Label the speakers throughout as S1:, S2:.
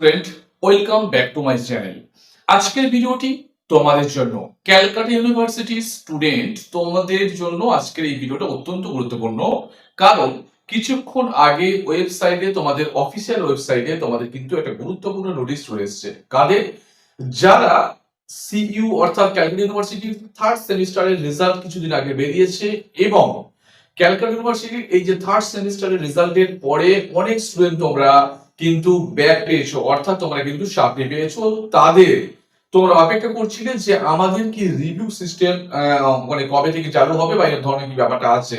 S1: Friend welcome back to my channel আজকের ভিডিওটি তোমাদের জন্য। ক্যালকাটা ইউনিভার্সিটির স্টুডেন্ট তোমাদের জন্য আজকের এই ভিডিওটা অত্যন্ত গুরুত্বপূর্ণ। কারণ কিছুক্ষণ আগে ওয়েবসাইটে তোমাদের অফিসিয়াল ওয়েবসাইটে তোমাদের কিন্তু একটা গুরুত্বপূর্ণ নোটিশ এসেছে। কাদের যারা সিইউ অর্থাৎ ক্যালকাটা ইউনিভার্সিটির থার্ড সেমিস্টারের রেজাল্ট কিছুদিন আগে বেরিয়েছে এবং ক্যালকাটা ইউনিভার্সিটির এই যে থার্ড সেমিস্টারের রেজাল্টের পরে অনেক স্টুডেন্ট তোমরা কিন্তু ব্যাক পেয়েছ, অর্থাৎ তোমরা কিন্তু সাপ্লি পেয়েছ। তাদের তোমরা অপেক্ষা করছিলে যে আমাদের কি রিভিউ সিস্টেম মানে কবে থেকে চালু হবে বা এর ধরনের কি ব্যাপারটা আছে।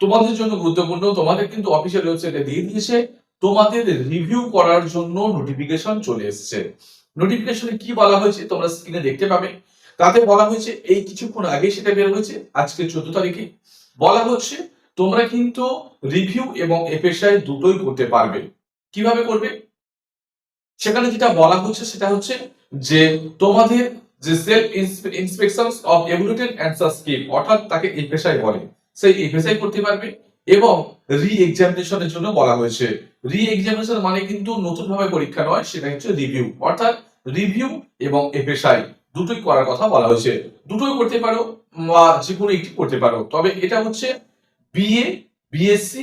S1: তোমাদের জন্য গুরুত্বপূর্ণ, তোমাদের কিন্তু অফিসিয়াল ওয়েবসাইটে দিয়ে দিয়েছে, তোমাদের রিভিউ করার জন্য নোটিফিকেশন চলে এসেছে। নোটিফিকেশনে কি বলা হয়েছে তোমরা স্ক্রিনে দেখতে পাবে। তাতে বলা হয়েছে, এই কিছুক্ষণ আগে সেটা বের হয়েছে, আজকে চোদ্দ তারিখে। বলা হচ্ছে, তোমরা কিন্তু রিভিউ এবং এফএসআই দুটোই করতে পারবে। কীভাবে করবে? সেখানে যেটা বলা হচ্ছে সেটা হচ্ছে যে তোমাদের যে self inspection of evaluated answer scheme অর্থাৎ তাকে এফএসআই বলে। সেই এফএসআই করতে পারবে এবং রি এক্সামিনেশনের জন্য বলা হয়েছে। রি এক্সামিনেশন মানে কিন্তু নতুন ভাবে পরীক্ষা নয়, সেটা হচ্ছে রিভিউ অর্থাৎ রিভিউ এবং এফএসআই দুটোই করার কথা বলা হয়েছে। দুটোই করতে পারো বা যে কোনো একটি করতে পারো। তবে এটা হচ্ছে বিএ বিএসসি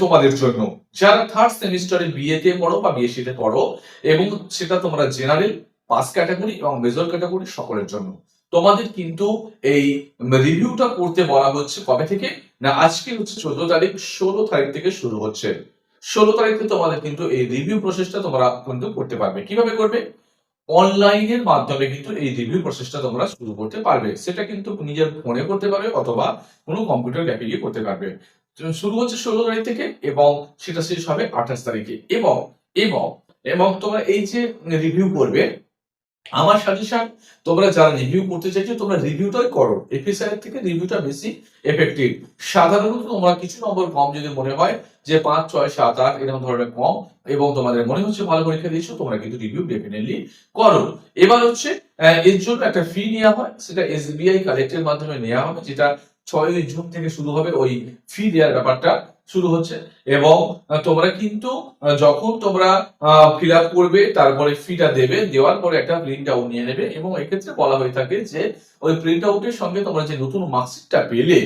S1: তোমাদের জন্য। যারা থার্ড সেমিস্টারে বিএতে পড়ো বা বিএসসি তে পড়ো, এবং সেটা তোমরা জেনারেল পাস ক্যাটাগরি এবং মেজর ক্যাটাগরি সকলের জন্য। তোমাদের কিন্তু এই রিভিউটা করতে বলা হচ্ছে কবে থেকে? না, আজকে হচ্ছে চোদ্দ তারিখ, ষোলো তারিখ থেকে শুরু হচ্ছে। ষোলো তারিখে তোমাদের কিন্তু এই রিভিউ প্রসেসটা তোমরা কিন্তু করতে পারবে। কীভাবে করবে? অনলাইনের মাধ্যমে কিন্তু এই রিভিউ প্রসেসটা তোমরা শুরু করতে পারবে। সেটা কিন্তু নিজের ফোনে করতে পারবে অথবা কোনো কম্পিউটার ল্যাপে গিয়ে করতে পারবে। শুরু হচ্ছে ষোলো তারিখ থেকে এবং সেটা শেষ হবে আঠাশ তারিখে। এবং এবং এবং তোমরা এই যে রিভিউ করবে, আমার সাজেশন তোমরা যারা রিভিউ করতে চাইছো, তোমরা রিভিউটাই করো। এফএসআই থেকে রিভিউটা বেশি এফেক্টিভ সাধারণত তোমরা কিছু নম্বর কম যদি মনে হয়, যে পাঁচ, ছয়, সাত, আট, এরকম ধরনের কম, এবং তোমাদের মনে হচ্ছে ভালো পরীক্ষা দিয়েছ, তোমরা কিন্তু রিভিউ ডেফিনেটলি করো। এবার হচ্ছে এর জন্য একটা ফি নেওয়া হয়, সেটা এসবিআই কালেক্টের মাধ্যমে নেওয়া হবে, যেটা ছয়ই জুন থেকে শুরু হবে, ওই ফি দেওয়ার ব্যাপারটা শুরু হচ্ছে। এবং তোমরা কিন্তু যখন তোমরা ফিল আপ করবে, তারপরে ফিটা দেবে, দেওয়ার পরে একটা প্রিন্ট আউট নিয়ে নেবে, এবং এক্ষেত্রে বলা হয়ে থাকে যে, ওই প্রিন্ট আউটের সঙ্গে তোমরা যে নতুন মার্কশিটটা পেলে,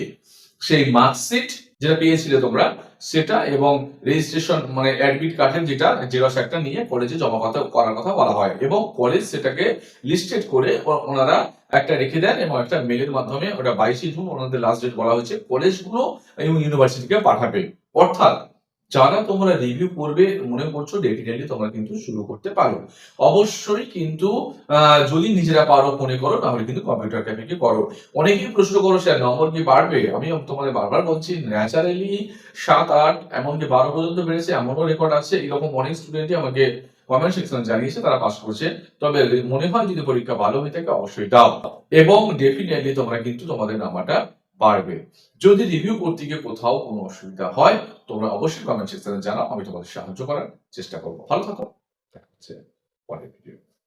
S1: সেই মার্কশিট যেটা পেয়েছিলে তোমরা, সেটা এবং রেজিস্ট্রেশন মানে অ্যাডমিট কার্ডের যেটা জেরক্স একটা নিয়ে কলেজে জমা কথা করার কথা বলা হয় এবং কলেজ সেটাকে লিস্টেড করে ওনারা একটা রেখে দেন এবং একটা মেলের মাধ্যমে ওটা বাইশে জুন ওনাদের লাস্ট ডেট বলা হয়েছে। কলেজগুলো এবং ইউনিভার্সিটিকে পাঠাবে। অর্থাৎ যারা তোমরা রিভিউ করবে, মনে করছ ডেফিনেটলি তোমরা কিন্তু শুরু করতে পারো। অবশ্যই কিন্তু যদি নিজেরা পারো, মনে করো, তাহলে কিন্তু কম্পিউটার ক্যাফে করো। অনেকেই প্রশ্ন করো, স্যার, নম্বর কি বাড়বে? আমি তোমাদের বারবার বলছি ন্যাচারালি সাত, আট, এমনকি বারো পর্যন্ত বেড়েছে, এমনও রেকর্ড আছে। এরকম অনেক স্টুডেন্টই আমাকে কমেন্ট সেকশনে জানিয়েছে, তারা পাস করছে। তবে মনে হয় যদি পরীক্ষা ভালো হয়ে থাকে, অবশ্যই দাও। এবং ডেফিনেটলি তোমরা কিন্তু তোমাদের নাম্বারটা বাড়বে যদি রিভিউ করতে গিয়ে কোথাও কোনো অসুবিধা হয়, তোমরা অবশ্যই কমেন্ট সেকশনে জানাও, আমি তোমাদের সাহায্য করার চেষ্টা করব। ভালো থাকো। দেখা হচ্ছে পরের ভিডিও